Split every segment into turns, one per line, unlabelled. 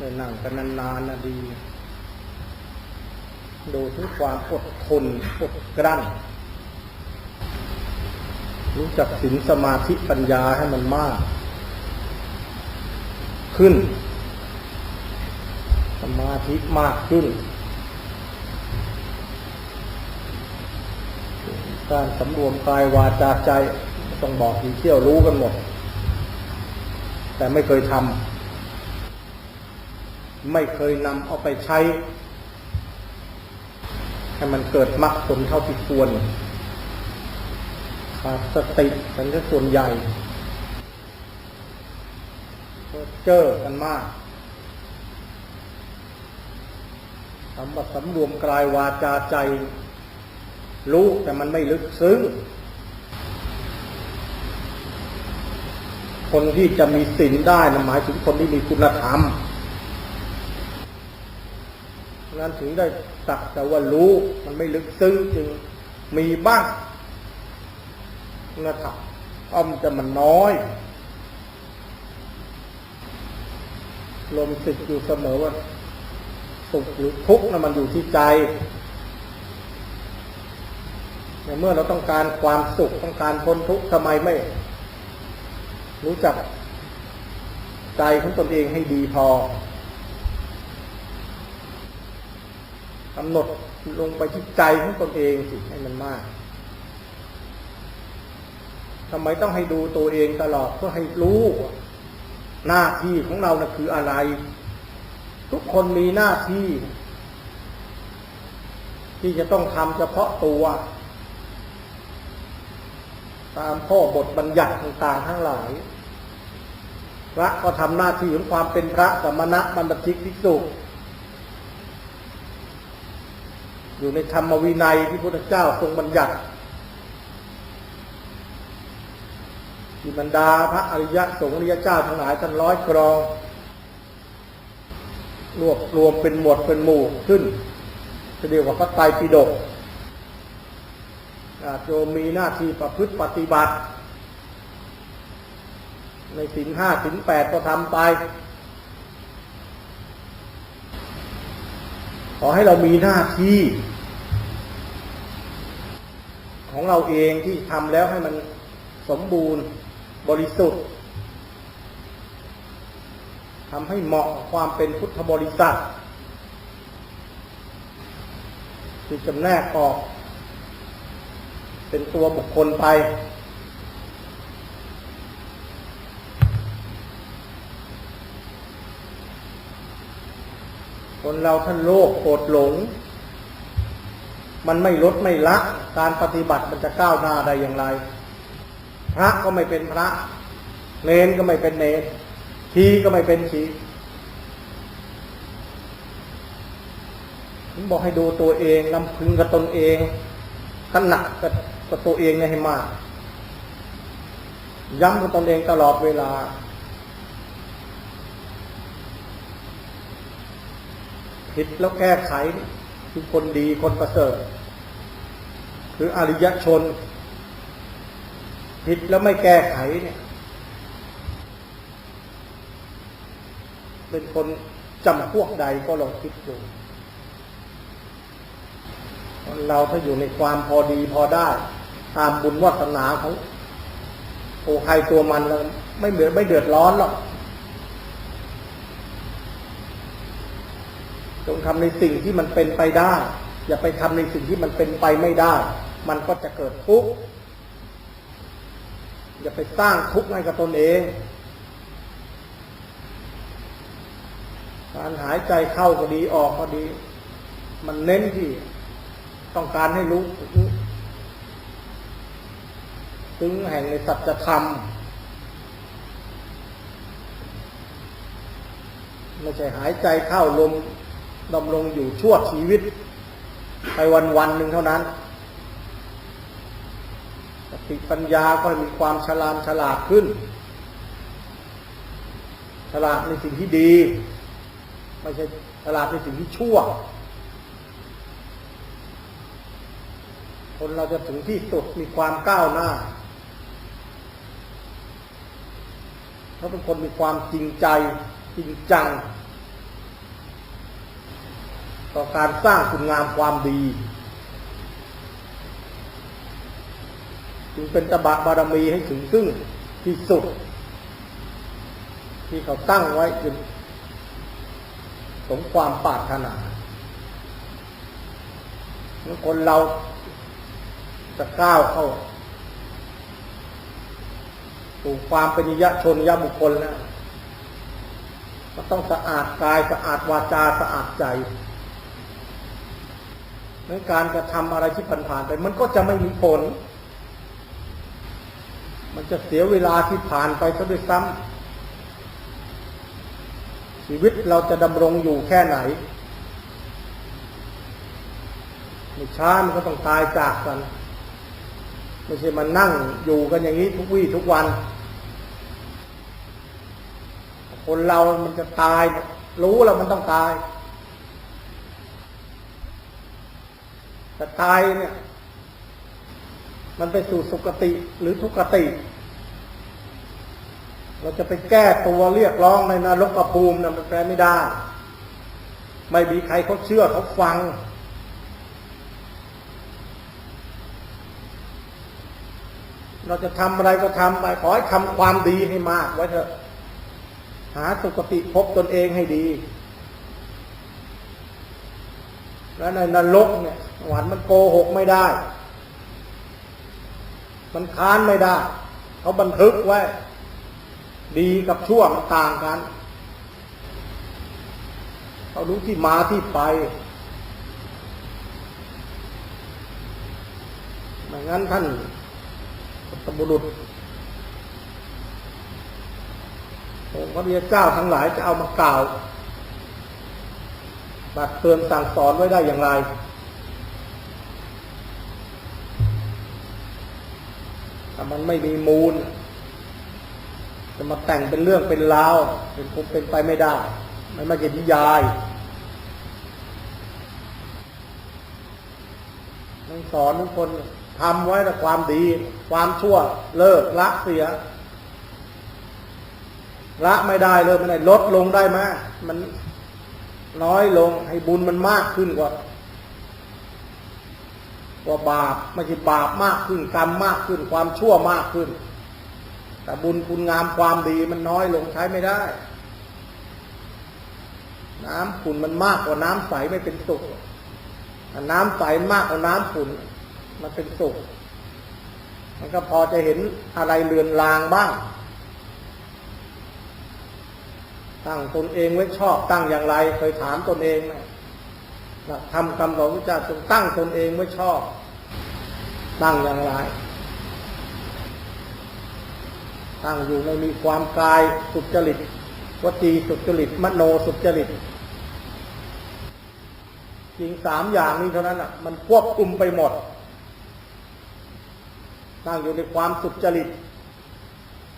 ในนั่งกันนานๆนะดี ดูถึงความอดทนอดกลั้น รู้จักศีลสมาธิปัญญาให้มันมาก ขึ้น สมาธิมากขึ้น การสำรวมกายวาจาใจต้องบอกทีเที่ยวรู้กันหมด แต่ไม่เคยทำ ไม่เคยนำเอาไปใช้ ให้มันเกิดมรรคผลเท่าที่ควรขาดสติกันก็ส่วนใหญ่ก็เจอกันมากคำว่าสำรวมกลายวาจาใจ รู้แต่มันไม่ลึกซึ้ง คนที่จะมีศีลได้นะหมายถึงคนที่มีคุณธรรม นั้นถึงได้สักแต่ว่ารู้ มันไม่ลึกซึ้งจึงมีบ้างคุณธรรมอ้อมจะมันน้อย ลมสิทธิ์อยู่เสมอว่าสุขหรือทุกข์นะมันอยู่ที่ใจในเมื่อเราต้องการความสุขต้องการพ้นทุกข์ทำไมไม่ รู้จักใจของตนเองให้ดีพอ กำหนดลงไปที่ใจของตนเองสิให้มันมากทำไมต้องให้ดูตัวเองตลอดเพื่อให้รู้หน้าที่ของเรานะ่ะคืออะไร ทุกคนมีหน้าที่ ที่จะต้องทำเฉพาะตัว ตามข้อบทบัญญัติต่างๆทั้งหลาย พระก็ทำหน้าที่ของความเป็นพระสมณะบรรพชิกภิกษุ อยู่ในธรรมวินัยที่พระพุทธเจ้าทรงบัญญัติที่บรรดาพระอริยะสงฆ์อริยเจ้าทั้งหลายท่านร้อยกรองรวบรวมเป็นหมวดเป็นหมู่ขึ้นจะเรียกว่าพระไตรปิฎกอาจะมีหน้าที่ประพฤติปฏิบัติ ในสินห้าสินแปดก็ทำไป ขอให้เรามีหน้าที่ ของเราเองที่ทำแล้วให้มันสมบูรณ์บริสุทธิ์ทำให้เหมาะความเป็นพุทธบริษัทคือจำแนกออก เป็นตัวบุคคลไป คนเราท่านโลภโกรธหลง มันไม่ลดไม่ละ การปฏิบัติมันจะก้าวหน้าได้อย่างไร พระก็ไม่เป็นพระเนนก็ไม่เป็นเนนชีก็ไม่เป็นชีผมบอกให้ดูตัวเองลำพึงกับตนเองตระหนักกับกับตัวเองเนี่ยให้มากย้ำกับตนเองตลอดเวลา ผิดแล้วแก้ไขคือคนดีคนประเสริฐ คืออริยชน ผิดแล้วไม่แก้ไขเนี่ย เป็นคนจำพวกใดก็ลองคิดดูเราถ้าอยู่ในความพอดีพอได้ ตามบุญวาสนาของโอใครตัวมันเราไม่เดือดไม่เดือดร้อนหรอก จงทำในสิ่งที่มันเป็นไปได้ อย่าไปทำในสิ่งที่มันเป็นไปไม่ได้ มันก็จะเกิดทุกข์อย่าไปสร้างทุกข์ให้กับตนเอง การหายใจเข้าก็ดีออกก็ดี มันเน้นที่ต้องการให้รู้ถึงแห่งในสัจธรรมไม่ใช่หายใจเข้าลม ดำรงอยู่ชั่วชีวิต ไปวันวันหนึ่งเท่านั้นสติปัญญาก็มีความฉลาดฉลาดขึ้น ฉลาดในสิ่งที่ดี ไม่ใช่ฉลาดในสิ่งที่ชั่ว คนเราจะถึงที่สุดมีความก้าวหน้าเขาเป็นคนมีความจริงใจจริงจัง ต่อการสร้างคุณงามความดีจึงเป็นตบะบารมีให้ถึงซึ่งที่สุด ที่เขาตั้งไว้จนสมความปรารถนาเมื่อคนเราจะก้าวเข้าสู่ความเป็นนิยชนยะบุคคลแล้วก็ต้องสะอาดกายสะอาดวาจาสะอาดใจ ในการกระทำอะไรที่ผ่านๆไป มันก็จะไม่มีผล มันจะเสียเวลาที่ผ่านไปซะด้วยซ้ำชีวิตเราจะดำรงอยู่แค่ไหนไม่ช้ามันก็ต้องตายจากกัน ไม่ใช่มันนั่งอยู่กันอย่างนี้ทุกวี่ทุกวัน คนเรามันจะตาย รู้แล้วมันต้องตาย แต่ตายเนี่ย มันไปสู่สุคติหรือทุกติ เราจะไปแก้ตัวเรียกร้องในนรกภูมินะมันแปลไม่ได้ ไม่มีใครเขาเชื่อเขาฟังเราจะทำอะไรก็ทำไปขอให้ทำความดีให้มากไว้เถอะ หาสุคติพบตนเองให้ดี แล้วในนรกเนี่ย หวานมันโกหกไม่ได้ มันค้านไม่ได้เขาบันทึกไว้ ดีกับชั่วมันต่างกันเขารู้ที่มาที่ไปไม่งั้นท่านสมบุรุษองค์พระเดียเจ้าทั้งหลายจะเอามากล่าวบัดเตือนสั่งสอนไว้ได้อย่างไร ถ้ามันไม่มีมูล จะมาแต่งเป็นเรื่องเป็นราวเป็นเป็นไปไม่ได้ มันไม่ใช่นิยายมันสอนทุกคนทำไว้แต่ความดี ความชั่วเลิกละเสียละไม่ได้เลยไม่ได้ลดลงได้ไหมมันน้อยลงให้บุญมันมากขึ้นกว่า ว่าบาปไม่ใช่บาปมากขึ้นกรรมมากขึ้นความชั่วมากขึ้น แต่บุญคุณงามความดีมันน้อยลงใช้ไม่ได้ น้ำขุ่นมันมากกว่าน้ำใสไม่เป็นสุขน้ำใสมากกว่าน้ำขุ่นมันเป็นสุขมันก็พอจะเห็นอะไรเลือนลางบ้าง ตั้งตนเองไว้ชอบตั้งอย่างไร เคยถามตนเองไห มหลักธรรมคำของพระเจ้าจงตั้งตนเองไว้ชอบ ตั้งอย่างไร ตั้งอยู่ในมีความกายสุจริตวจีสุจริต มโนสุจริตจริงสามอย่างนี้เท่านั้นอะ มันควบคุมไปหมด ตั้งอยู่ในความสุจริต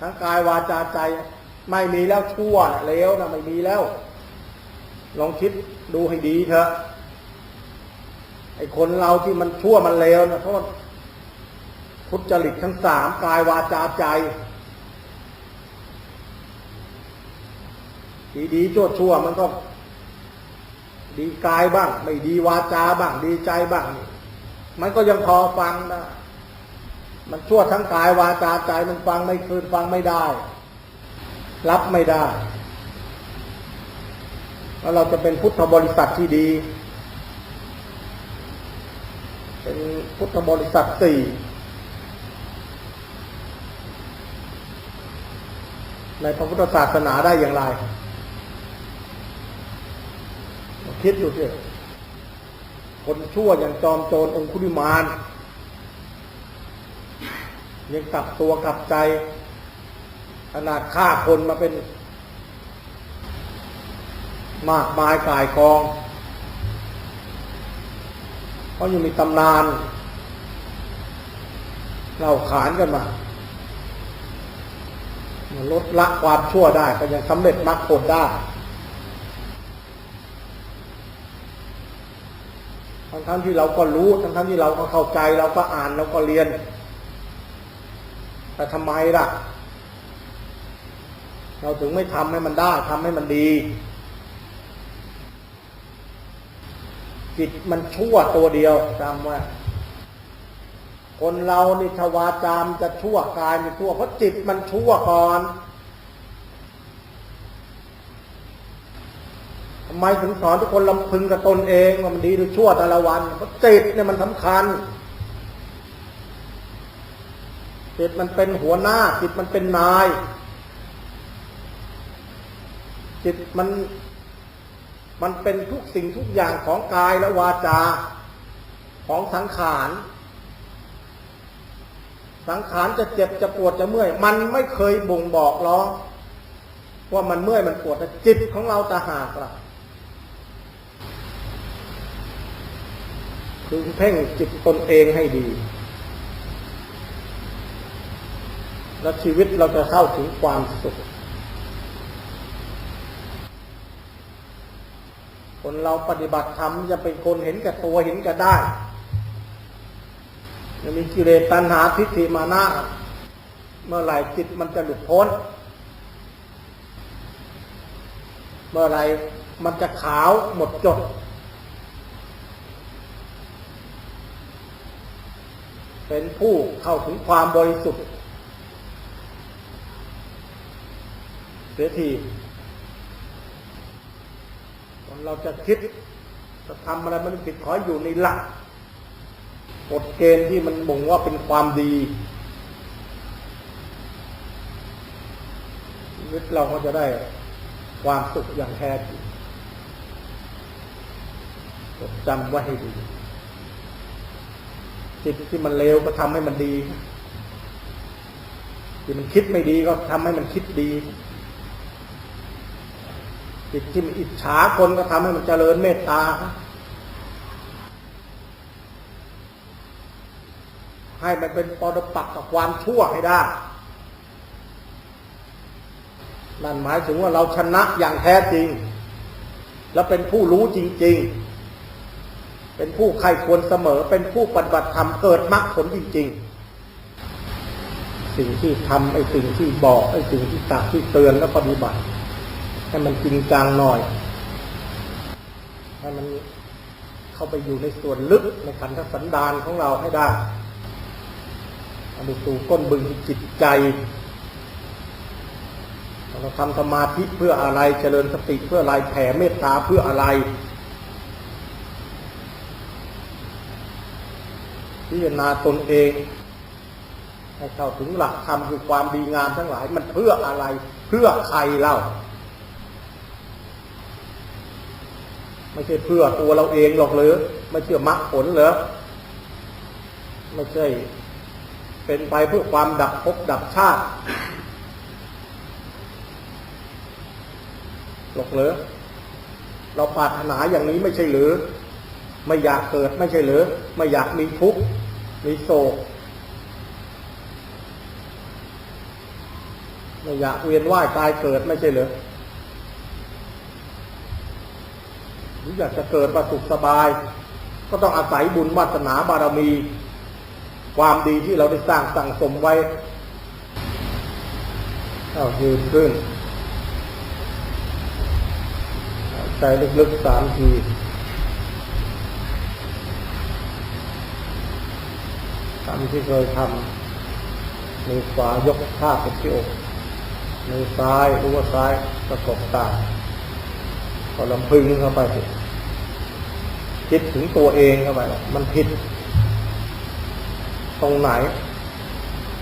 ทั้งกายวาจาใจ ไม่มีแล้วชั่วเลวนะไม่มีแล้ว ลองคิดดูให้ดีเถอะ ไอ้คนเราที่มันชั่วมันเลวนะเพราะพุทธจริตทั้งสามกายวาจาใจดีดีชั่วชั่วมันก็ ดีกายบ้าง ไม่ดีวาจาบ้าง ดีใจบ้าง มันก็ยังพอฟังนะมันชั่วทั้งกายวาจาใจมันฟังไม่คืนฟังไม่ได้ รับไม่ได้แล้วเราจะเป็นพุทธบริษัทที่ดี เป็นพุทธบริษัทสี่ในพระพุทธศาสนาได้อย่างไร คิดดูสิคนชั่วอย่างจอมโจรองคุลิมานยังกลับตัวกลับใจ ขนาดฆ่าคนมาเป็น มากมายกายกอง เขายังมีตำนานเล่าขานกันมาลดละความชั่วได้ก็ยังสำเร็จมรรคผลได้ทั้งทั้งที่เราก็รู้ทั้งทั้งที่เราก็เข้าใจเราก็อ่านเราก็เรียน แต่ทำไมล่ะ เราถึงไม่ทำให้มันได้ทำให้มันดี จิตมันชั่วตัวเดียวจำไว่าคนเรานี่ทวาจามจะชั่วกายมันชั่วเพราะจิตมันชั่วก่อนทำไมถึงสอนทุกคนลำพึงกับตนเองว่ามันดีหรือชั่วแต่ละวันเพราะจิตเนี่ยมันสำคัญจิตมันเป็นหัวหน้าจิตมันเป็นนาย จิตมัน มันเป็นทุกสิ่งทุกอย่างของกายและวาจา ของสังขาร สังขารจะเจ็บจะปวดจะเมื่อย มันไม่เคยบ่งบอกหรอกว่ามันเมื่อยมันปวดแต่จิตของเราตาหากล่ะคือเพ่งจิตตนเองให้ดี แล้วชีวิตเราจะเข้าถึงความสุข คนเราปฏิบัติธรรมจะเป็นคนเห็นแก่ตัวเห็นแก่ได้จะมีกิเลสตัณหาทิฏฐิมานะเมื่อไหร่จิตมันจะหลุดพ้น เมื่อไหร่มันจะขาวหมดจด เป็นผู้เข้าถึงความบริสุทธิ์เสียที เราจะคิดจะทำอะไรมันผิดข้อยู่ในหลักกฎเกณฑ์ที่มันบ่งว่าเป็นความดีชีวิตเราก็จะได้ความสุขอย่างแท้จริงจดจำไว้ให้ดีจิตที่มันเลวก็ทำให้มันดีที่มันคิดไม่ดีก็ทำให้มันคิดดี จิตที่มันอิจฉาคนก็ทำให้มันเจริญเมตตา ให้มันเป็นปรปักกับความชั่วให้ได้ นั่นหมายถึงว่าเราชนะอย่างแท้จริง แล้วเป็นผู้รู้จริง ๆ เป็นผู้ใครควรเสมอ เป็นผู้ปฏิบัติธรรมเกิดมรรคผลจริง ๆสิ่งที่ทำไอ้สิ่งที่บอกไอ้สิ่งที่ตักที่เตือนแล้วปฏิบัติ ให้มันจริงจังหน่อย ให้มันเข้าไปอยู่ในส่วนลึกในขันธสันดานของเราให้ได้เอาไปสู่ก้นบึงจิตใจ เราทำสมาธิเพื่ออะไร เจริญสติเพื่ออะไร แผ่เมตตาเพื่ออะไร พิจารณาตนเองให้เข้าถึงหลักธรรมคือความดีงามทั้งหลาย มันเพื่ออะไร เพื่อใครเล่า ไม่ใช่เพื่อตัวเราเองหรอกหรือ ไม่เชื่อมรรคผลเหรอไม่ใช่ เป็นไปเพื่อความดับภพดับชาติหรอกเหรอเราปรารถนาอย่างนี้ไม่ใช่หรือ ไม่อยากเกิดไม่ใช่หรือ ไม่อยากมีทุกข์มีโศกไม่อยากเวียนว่ายตายเกิดไม่ใช่หรือห รืออยากจะเกิดมาสุขสบาย ก็ต้องอาศัยบุญวาสนาบารมี ความดีที่เราได้สร้างสั่งสมไว้เอายืนขึ้นใจลึกๆสามทีทำที่เคยทำมือขวายกท่าเป็นที่อกมือซ้ายรู้ว่าซ้ายประกบตา ก็ลำพึงเข้าไปสิคิดถึงตัวเองเข้าไปมันผิด ตรงไหน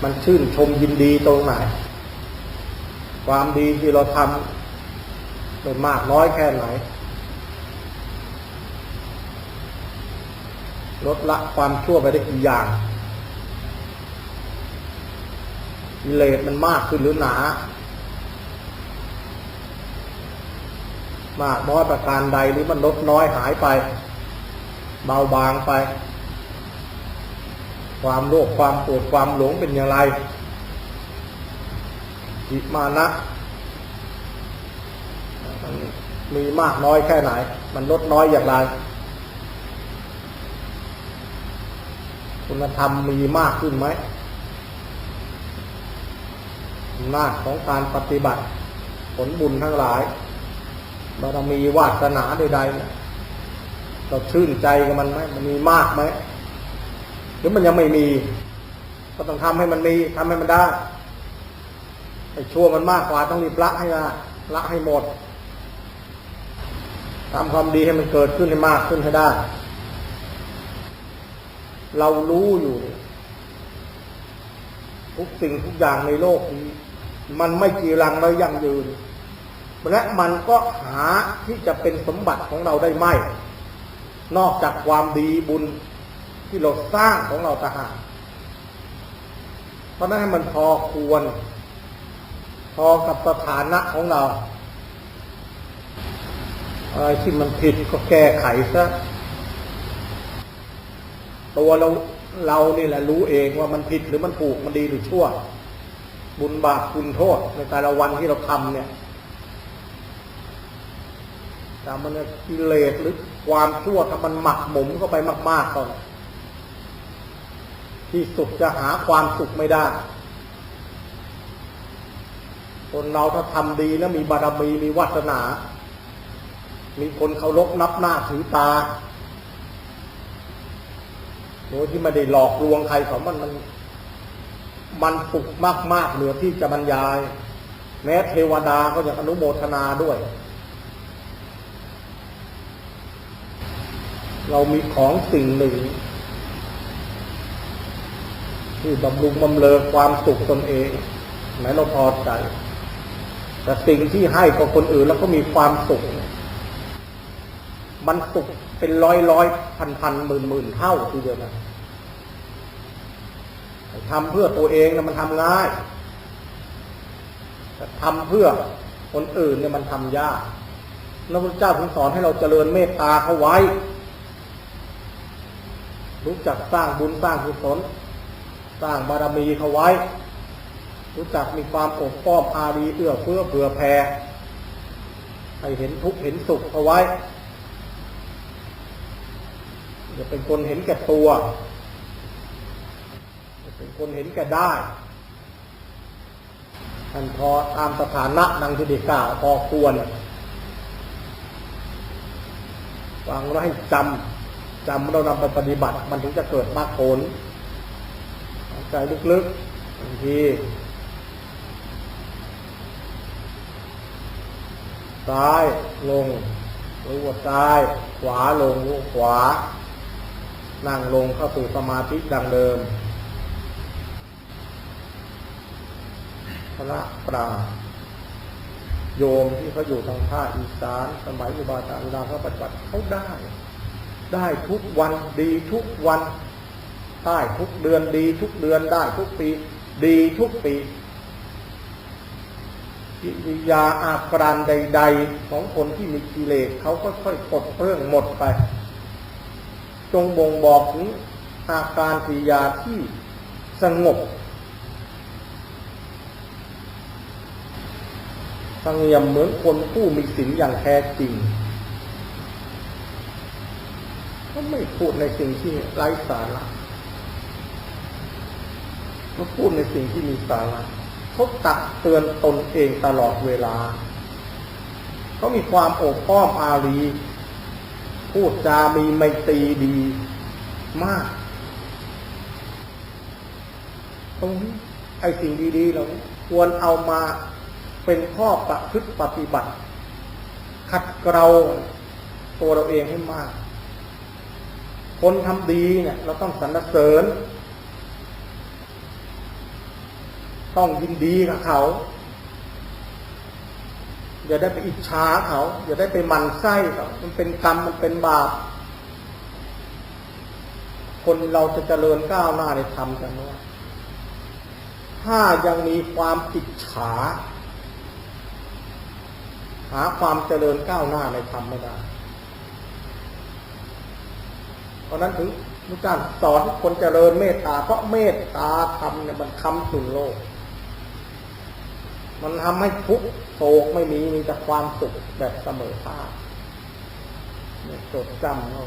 มันชื่นชมยินดีตรงไหน ความดีที่เราทำไม่มากน้อยแค่ไหนลดละความชั่วไปได้กี่อย่างกิเลสมันมากขึ้นหรือหนา มากน้อยประการใดหรือมันลดน้อยหายไป เบาบางไป ความโลภความโกรธความหลงเป็นอย่างไรจิมานะมีมากน้อยแค่ไหน มันลดน้อยอย่างไร คุณธรรมมีมากขึ้นไหมอำนาจของการปฏิบัติ ผลบุญทั้งหลาย บารมีวาสนาใดๆเราชื่นใจกับมันไหมมันมีมากไหมหรือมันยังไม่มี ก็ต้องทำให้มันมีทำให้มันได้ไอ้ชั่วมันมากกว่าต้องรีบละให้ได้ละให้หมดทำความดีให้มันเกิดขึ้นให้มากขึ้นให้ได้ เรารู้อยู่ ทุกสิ่งทุกอย่างในโลกนี้ มันไม่จีรังและยั่งยืน และมันก็หาที่จะเป็นสมบัติของเราได้ไม่ นอกจากความดีบุญที่เราสร้างของเราต่างหากเพราะนั้นให้มันพอควร พอกับสถานะของเราอะไรที่มันผิดก็แก้ไขซะตัวเราเรานี่แหละรู้เองว่ามันผิดหรือมันถูกมันดีหรือชั่ว บุญบาปคุณโทษในแต่ละวันที่เราทำเนี่ย แต่มันกิเลสหรือความชั่วถ้ามันหมักหมมเข้าไปมากๆก่อนที่สุดจะหาความสุขไม่ได้ คนเราถ้าทำดีแล้วมีบารมีมีวาสนา มีคนเคารพนับหน้าถือตาโดยที่ไม่ได้หลอกลวงใครของมันมันมันสุขมากๆเหลือที่จะบรรยาย แม้เทวดาก็ยังอนุโมทนาด้วย เรามีของสิ่งหนึ่ง ที่บำรุงบำเรอความสุขตนเองแม้เราพอใจ แต่สิ่งที่ให้กับคนอื่นแล้วก็มีความสุข มันสุขเป็นร้อยร้อยพันพันหมื่นหมื่นเท่าทีเดียวนะทำเพื่อตัวเองนะมันทำง่ายแต่ทำเพื่อคนอื่นเนี่ยมันทำยากแล้วพระเจ้าถึงสอนให้เราเจริญเมตตาเขาไว้ รู้จักสร้างบุญสร้างกุศลสร้างบารมีเขาไว้ รู้จักมีความอบป้อมอารีเอื้อเฟื้อเผื่อแผ่ให้เห็นทุกข์เห็นสุขเอาไว้อย่าเป็นคนเห็นแก่ตัวอย่าเป็นคนเห็นแก่ได้ท่านพอตามสถานะดังที่ได้กล่าวพอควรฟังแล้วให้จำ จำเรานำไปปฏิบัติ มันถึงจะเกิดมากผลใจลึกๆบางทีซ้ายลงรู้ว่าซ้าย ขวาลงรู้ขวา นั่งลงเข้าสู่สมาธิดังเดิมพระปราโยมที่เขาอยู่ทางภาคอีสานสมัยอุบาสกอุดาเขาปฏิบัติเขาได้ ได้ทุกวันดีทุกวัน ได้ทุกเดือนดีทุกเดือนได้ทุกปี ดีทุกปีกิริยาอาการใด ๆ ของคนที่มีกิเลสเขาก็ค่อยปลดเปลื้องหมดไป จงบ่งบอกถึงอาการกิริยาที่สงบสงเงียมเหมือนคนผู้มีศีลอย่างแท้จริง ก็ไม่พูดในสิ่งที่ไร้สาระก็พูดในสิ่งที่มีสาระเขาตักเตือนตนเองตลอดเวลา เขามีความโอบอ้อมอารี พูดจามีไมตรีดีมาก ตรงนี้ไอ้สิ่งดีๆเหล่านี้ควรเอามาเป็นข้อประพฤติปฏิบัติ ขัดเกลาตัวเราเองให้มาก คนทำดีเนี่ย เราต้องสรรเสริญ ต้องยินดีกับเขา อย่าได้ไปอิจฉาเขา อย่าได้ไปหมันไส้เขามันเป็นกรรมมันเป็นบาปคนเราจะเจริญก้าวหน้าในธรรมกันว่าถ้ายังมีความอิจฉา หาความเจริญก้าวหน้าในธรรมไม่ได้ เพราะนั้นถึงพระเจ้าสอนคนเจริญเมตตาเพราะเมตตาธรรมเนี่ยมันคำสุนโลก มันทำให้ทุกโศกไม่มีมีแต่ความสุขแบบเสมอภาคจดจำเอา